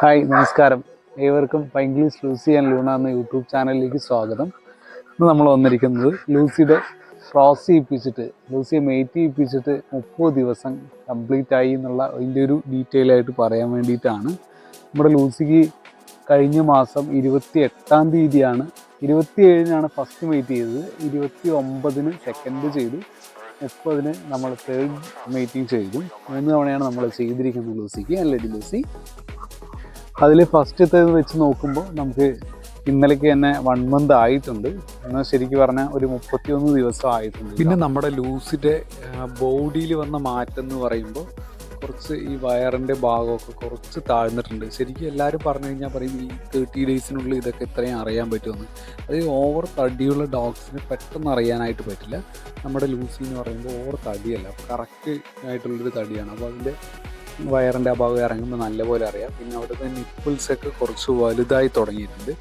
Hi നമസ്കാരം. ഏവർക്കും പൈംഗ്ലീഷ് ലൂസി ആൻഡ് ലൂണ എന്ന യൂട്യൂബ് ചാനലിലേക്ക് സ്വാഗതം. ഇന്ന് നമ്മൾ വന്നിരിക്കുന്നത് ലൂസിയുടെ ക്രോസ് ചെയ്യിപ്പിച്ചിട്ട് ലൂസിയെ മെയ്റ്റ് ചെയ്യിപ്പിച്ചിട്ട് മുപ്പത് ദിവസം കംപ്ലീറ്റ് ആയി എന്നുള്ള അതിന്റെ ഒരു ഡീറ്റെയിൽ ആയിട്ട് പറയാൻ വേണ്ടിയിട്ടാണ്. നമ്മുടെ ലൂസിക്ക് കഴിഞ്ഞ മാസം ഇരുപത്തി എട്ടാം തീയതിയാണ് ഇരുപത്തി ഏഴിനാണ് ഫസ്റ്റ് മെയ്റ്റ് ചെയ്തത് ഇരുപത്തി ഒമ്പതിന് സെക്കൻഡ് ചെയ്തു മുപ്പതിന് നമ്മൾ തേർഡ് മീറ്റിംഗ് ചെയ്തു. മൂന്ന് തവണയാണ് നമ്മൾ ചെയ്തിരിക്കുന്നത് ലൂസിക്ക് അല്ലേ ലൂസി അതിൽ ഫസ്റ്റത്തെ വെച്ച് നോക്കുമ്പോൾ നമുക്ക് ഇന്നലേക്ക് തന്നെ വൺ മന്ത് ആയിട്ടുണ്ട്. എന്നാൽ ശരിക്കും പറഞ്ഞാൽ ഒരു മുപ്പത്തിയൊന്ന് ദിവസം ആയിട്ടുണ്ട്. പിന്നെ നമ്മുടെ ലൂസിന്റെ ബോഡിയിൽ വന്ന മാറ്റം എന്ന് പറയുമ്പോൾ കുറച്ച് ഈ വയറിന്റെ ഭാഗമൊക്കെ കുറച്ച് താഴ്ന്നിട്ടുണ്ട്. ശരിക്കും എല്ലാവരും പറഞ്ഞു കഴിഞ്ഞാൽ പറയും ഈ തേർട്ടി ഡേയ്സിനുള്ളിൽ ഇതൊക്കെ ഇത്രയും അറിയാൻ പറ്റുമെന്ന്. അത് ഓവർ തടിയുള്ള ഡോഗ്സിന് പെട്ടെന്ന് അറിയാനായിട്ട് പറ്റില്ല. നമ്മുടെ ലൂസി എന്ന് പറയുമ്പോൾ ഓവർ തടിയല്ല കറക്റ്റ് ആയിട്ടുള്ളൊരു തടിയാണ്. അപ്പോൾ അതിന്റെ വയറിന്റെ അഭാവം ഇറങ്ങുമ്പോൾ നല്ലപോലെ അറിയാം. പിന്നെ അവിടുത്തെ നിപ്പിൾസൊക്കെ കുറച്ച് വലുതായി തുടങ്ങിയിട്ടുണ്ട്.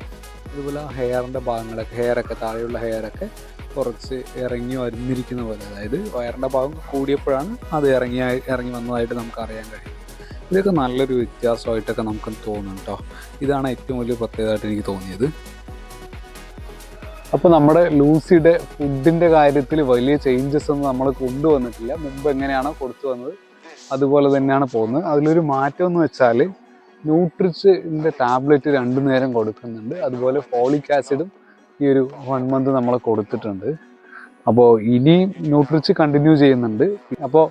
അതുപോലെ ഹെയറിന്റെ ഭാഗങ്ങളൊക്കെ ഹെയറൊക്കെ താഴെയുള്ള ഹെയറൊക്കെ കുറച്ച് ഇറങ്ങി വരുന്നിരിക്കുന്ന പോലെ. അതായത് വയറിന്റെ ഭാഗം കൂടിയപ്പോഴാണ് അത് ഇറങ്ങി ഇറങ്ങി വന്നതായിട്ട് നമുക്ക് അറിയാൻ കഴിയും ഇതൊക്കെ നല്ലൊരു വ്യത്യാസമായിട്ടൊക്കെ നമുക്ക് തോന്നും കേട്ടോ. ഇതാണ് ഏറ്റവും വലിയ പ്രത്യേകതയായിട്ട് എനിക്ക് തോന്നിയത്. അപ്പോൾ നമ്മുടെ ലൂസിയുടെ ഫുഡിന്റെ കാര്യത്തിൽ വലിയ ചേഞ്ചസ് ഒന്നും നമ്മൾ കൊണ്ടുവന്നിട്ടില്ല. മുമ്പ് എങ്ങനെയാണോ കൊടുത്തു വന്നത് അതുപോലെ തന്നെയാണ് പോകുന്നത്. അതിലൊരു മാറ്റം എന്ന് വെച്ചാൽ ന്യൂട്രിച്ചിന്റെ ടാബ്ലറ്റ് രണ്ടു നേരം കൊടുക്കുന്നുണ്ട്. അതുപോലെ ഫോളിക് ആസിഡും ഈ ഒരു വൺ മന്ത് നമ്മൾ കൊടുത്തിട്ടുണ്ട്. അപ്പോൾ ഇനി ന്യൂട്രിച്ച് കണ്ടിന്യൂ ചെയ്യുന്നുണ്ട്. അപ്പോൾ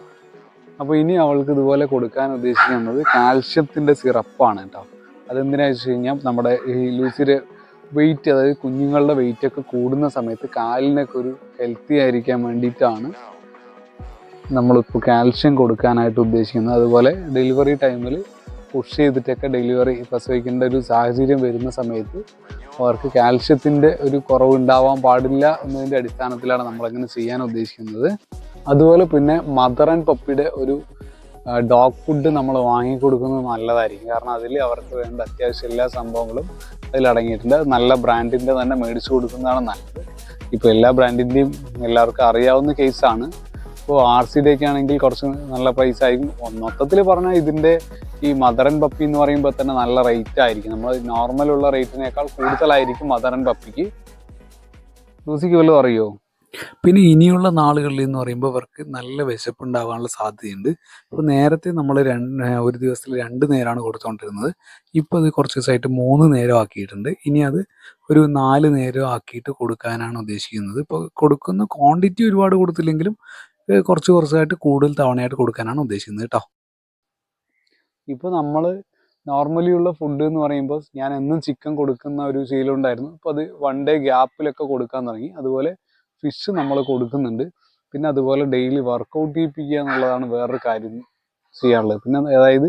അപ്പോൾ ഇനി അവൾക്ക് ഇതുപോലെ കൊടുക്കാൻ ഉദ്ദേശിക്കുന്നത് കാൽഷ്യത്തിന്റെ സിറപ്പാണ് കേട്ടോ. അതെന്തിനാണെന്ന് വെച്ച് കഴിഞ്ഞാൽ നമ്മുടെ ഈ ലൂസിയുടെ വെയിറ്റ് അതായത് കുഞ്ഞുങ്ങളുടെ വെയിറ്റ് ഒക്കെ കൂടുന്ന സമയത്ത് കാലിനൊക്കെ ഒരു ഹെൽത്തി ആയിരിക്കാൻ വേണ്ടിയിട്ടാണ് നമ്മളിപ്പോൾ കാൽഷ്യം കൊടുക്കാനായിട്ട് ഉദ്ദേശിക്കുന്നത്. അതുപോലെ ഡെലിവറി ടൈമിൽ പുഷ് ചെയ്തിട്ടൊക്കെ ഡെലിവറി പ്രസവിക്കേണ്ട ഒരു സാഹചര്യം വരുന്ന സമയത്ത് അവർക്ക് കാൽഷ്യത്തിന്റെ ഒരു കുറവുണ്ടാവാൻ പാടില്ല എന്നതിന്റെ അടിസ്ഥാനത്തിലാണ് നമ്മളങ്ങനെ ചെയ്യാൻ ഉദ്ദേശിക്കുന്നത്. അതുപോലെ പിന്നെ മദർ ആൻഡ് പപ്പിയുടെ ഒരു ഡോഗ് ഫുഡ് നമ്മൾ വാങ്ങിക്കൊടുക്കുന്നത് നല്ലതായിരിക്കും. കാരണം അതിൽ അവർക്ക് വേണ്ട അത്യാവശ്യം എല്ലാ സംഭവങ്ങളും അതിൽ അടങ്ങിയിട്ടുണ്ട്. നല്ല ബ്രാൻഡിന്റെ തന്നെ മേടിച്ചു കൊടുക്കുന്നതാണ് നല്ലത്. ഇപ്പോൾ എല്ലാ ബ്രാൻഡിന്റെയും എല്ലാവർക്കും അറിയാവുന്ന കേസാണ് ഇപ്പോൾ ആർ സി ഒക്കെ ആണെങ്കിൽ കുറച്ച് നല്ല പ്രൈസ് ആയിരിക്കും. മൊത്തത്തിൽ പറഞ്ഞാൽ ഇതിന്റെ ഈ മദർ ആൻഡ് പപ്പി എന്ന് പറയുമ്പോൾ തന്നെ നല്ല റേറ്റ് ആയിരിക്കും. നമ്മൾ നോർമൽ ഉള്ള റേറ്റിനേക്കാൾ കൂടുതലായിരിക്കും മദർ ആൻഡ് പപ്പിക്ക് ലൂസിക്ക് വല്ലതും അറിയോ? പിന്നെ ഇനിയുള്ള നാളുകളിൽ എന്ന് പറയുമ്പോൾ അവർക്ക് നല്ല വിശപ്പുണ്ടാവാനുള്ള സാധ്യതയുണ്ട്. അപ്പോൾ നേരത്തെ നമ്മൾ രണ്ട് ഒരു ദിവസത്തിൽ രണ്ട് നേരമാണ് കൊടുത്തുകൊണ്ടിരുന്നത് ഇപ്പോൾ അത് കുറച്ച് ദിവസമായിട്ട് മൂന്ന് നേരം ആക്കിയിട്ടുണ്ട്. ഇനി അത് ഒരു നാല് നേരം ആക്കിയിട്ട് കൊടുക്കാനാണ് ഉദ്ദേശിക്കുന്നത്. ഇപ്പോൾ കൊടുക്കുന്ന ക്വാണ്ടിറ്റി ഒരുപാട് കൊടുത്തില്ലെങ്കിലും കുറച്ച് കുറച്ചായിട്ട് കൂടുതൽ തവണയായിട്ട് കൊടുക്കാനാണ് ഉദ്ദേശിക്കുന്നത് കേട്ടോ. ഇപ്പോൾ നമ്മൾ നോർമലി ഉള്ള ഫുഡ് എന്ന് പറയുമ്പോൾ ഞാൻ എന്നും ചിക്കൻ കൊടുക്കുന്ന ഒരു ശീലം ഉണ്ടായിരുന്നു. അപ്പോൾ അത് വൺ ഡേ ഗ്യാപ്പിലൊക്കെ കൊടുക്കാൻ തുടങ്ങി. അതുപോലെ ഫിഷ് നമ്മൾ കൊടുക്കുന്നുണ്ട്. പിന്നെ അതുപോലെ ഡെയിലി വർക്കൗട്ട് ചെയ്യിപ്പിക്കുക എന്നുള്ളതാണ് വേറൊരു കാര്യം ചെയ്യാനുള്ളത്. പിന്നെ അതായത്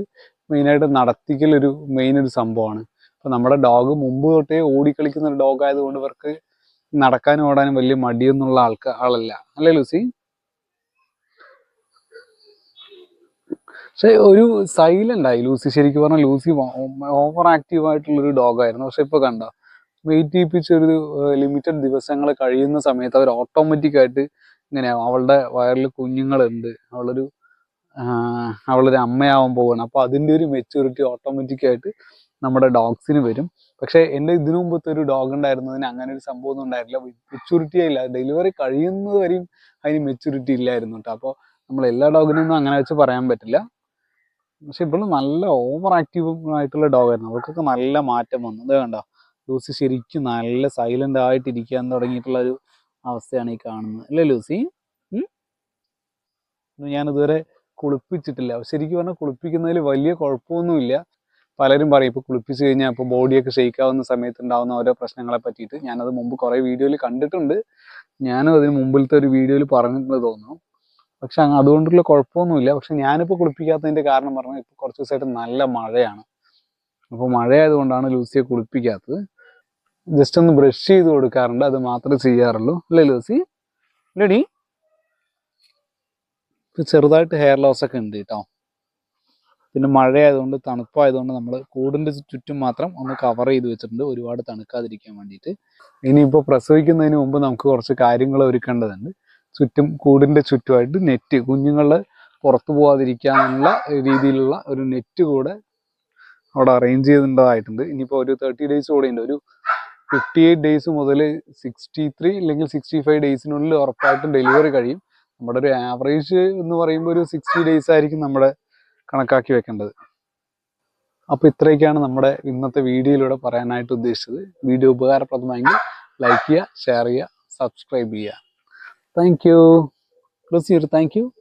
മെയിനായിട്ട് നടത്തിക്കലൊരു മെയിൻ ഒരു സംഭവമാണ്. അപ്പോൾ നമ്മുടെ ഡോഗ് മുമ്പ് തൊട്ടേ ഓടിക്കളിക്കുന്ന ഒരു ഡോഗ് ആയതുകൊണ്ട് ഇവർക്ക് നടക്കാനും ഓടാനും വലിയ മടിയൊന്നുള്ള ആൾക്കാ ആളല്ല. അല്ലേ ലൂസി? പക്ഷെ ഒരു സൈലന്റ് ആയി. ലൂസി ശരിക്കും പറഞ്ഞാൽ ലൂസി ഓവർ ആക്റ്റീവ് ആയിട്ടുള്ളൊരു ഡോഗായിരുന്നു പക്ഷെ ഇപ്പൊ കണ്ട? വെയിറ്റ് ചെയ്യിപ്പിച്ചൊരു ലിമിറ്റഡ് ദിവസങ്ങൾ കഴിയുന്ന സമയത്ത് അവർ ഓട്ടോമാറ്റിക് ആയിട്ട് ഇങ്ങനെയാവും അവളുടെ വയറിൽ കുഞ്ഞുങ്ങളുണ്ട്. അവളൊരു അവളൊരു അമ്മയാവാൻ പോവുകയാണ് അപ്പോൾ അതിന്റെ ഒരു മെച്യൂരിറ്റി ഓട്ടോമാറ്റിക് ആയിട്ട് നമ്മുടെ ഡോഗ്സിന് വരും. പക്ഷേ എന്റെ ഇതിനു മുമ്പത്തെ ഒരു ഡോഗ് ഉണ്ടായിരുന്നതിന് അങ്ങനെ ഒരു സംഭവം ഒന്നും ഉണ്ടായിരുന്നില്ല. മെച്യൂരിറ്റി ഇല്ല ഡെലിവറി കഴിയുന്നത് വരെയും അതിന് മെച്യൂരിറ്റി ഇല്ലായിരുന്നു കേട്ടോ അപ്പോൾ നമ്മൾ എല്ലാ ഡോഗിനൊന്നും അങ്ങനെ വെച്ച് പറയാൻ പറ്റില്ല. പക്ഷെ ഇവൾ നല്ല ഓവർ ആക്റ്റീവ് ആയിട്ടുള്ള ഡോഗായിരുന്നു അവൾക്കൊക്കെ നല്ല മാറ്റം വന്നു. അത് കണ്ടോ? ലൂസി ശരിക്കും നല്ല സൈലന്റ് ആയിട്ട് ഇരിക്കാൻ തുടങ്ങിയിട്ടുള്ള ഒരു അവസ്ഥയാണ് ഈ കാണുന്നത്. അല്ലേ ലൂസി? ഞാനിതുവരെ കുളിപ്പിച്ചിട്ടില്ല. ശരിക്കും പറഞ്ഞാൽ കുളിപ്പിക്കുന്നതിൽ വലിയ കുഴപ്പമൊന്നുമില്ല. പലരും പറയും ഇപ്പോൾ കുളിപ്പിച്ച് കഴിഞ്ഞാൽ ഇപ്പോൾ ബോഡിയൊക്കെ ഷെയ്ക്കാവുന്ന സമയത്ത് ഉണ്ടാവുന്ന ഓരോ പ്രശ്നങ്ങളെ പറ്റിയിട്ട്. ഞാനത് മുമ്പ് കുറേ വീഡിയോയിൽ കണ്ടിട്ടുണ്ട്. ഞാനും അതിന് മുമ്പിലത്തെ ഒരു വീഡിയോയിൽ പറഞ്ഞിട്ടുണ്ട് തോന്നുന്നു. പക്ഷെ അതുകൊണ്ടുള്ള കുഴപ്പമൊന്നുമില്ല. പക്ഷെ ഞാനിപ്പോൾ കുളിപ്പിക്കാത്തതിന്റെ കാരണം പറഞ്ഞാൽ ഇപ്പോൾ കുറച്ച് ദിവസമായിട്ട് നല്ല മഴയാണ്. അപ്പോൾ മഴയായതുകൊണ്ടാണ് ലൂസിയെ കുളിപ്പിക്കാത്തത്. ജസ്റ്റ് ഒന്ന് ബ്രഷ് ചെയ്ത് കൊടുക്കാറുണ്ട്. അത് മാത്രമേ ചെയ്യാറുള്ളൂ. അല്ലേ ലൂസി? ഇല്ലടി? ചെറുതായിട്ട് ഹെയർ ലോസ് ഒക്കെ ഉണ്ട് കേട്ടോ. പിന്നെ മഴയായതുകൊണ്ട് തണുപ്പായതുകൊണ്ട് നമ്മൾ കൂടിന്റെ ചുറ്റും മാത്രം ഒന്ന് കവർ ചെയ്ത് വെച്ചിട്ടുണ്ട്. ഒരുപാട് തണുക്കാതിരിക്കാൻ വേണ്ടിയിട്ട്. ഇനിയിപ്പോൾ പ്രസവിക്കുന്നതിന് മുമ്പ് നമുക്ക് കുറച്ച് കാര്യങ്ങൾ ഒരുക്കേണ്ടതുണ്ട്. ചുറ്റും കൂടിന്റെ ചുറ്റുമായിട്ട് നെറ്റ് കുഞ്ഞുങ്ങൾ പുറത്തു പോകാതിരിക്കാനുള്ള രീതിയിലുള്ള ഒരു നെറ്റ് കൂടെ അവിടെ അറേഞ്ച് ചെയ്തിട്ടുണ്ടായിട്ടുണ്ട് ഇനിയിപ്പോൾ ഒരു തേർട്ടി ഡേയ്സ് കൂടെ ഉണ്ട്. ഒരു ഫിഫ്റ്റി എയ്റ്റ് ഡേയ്സ് മുതൽ സിക്സ്റ്റി ത്രീ അല്ലെങ്കിൽ സിക്സ്റ്റി ഫൈവ് ഡേയ്സിനുള്ളിൽ ഉറപ്പായിട്ടും ഡെലിവറി കഴിയും. നമ്മുടെ ഒരു ആവറേജ് എന്ന് പറയുമ്പോൾ ഒരു സിക്സ്റ്റി ഡേയ്സ് ആയിരിക്കും നമ്മുടെ കണക്കാക്കി വെക്കേണ്ടത്. അപ്പോൾ ഇത്രയൊക്കെയാണ് നമ്മുടെ ഇന്നത്തെ വീഡിയോയിലൂടെ പറയാനായിട്ട് ഉദ്ദേശിച്ചത്. വീഡിയോ ഉപകാരപ്രദമായെങ്കിൽ ലൈക്ക് ചെയ്യുക ഷെയർ ചെയ്യുക സബ്സ്ക്രൈബ് ചെയ്യുക. thank you. Lucy thank you.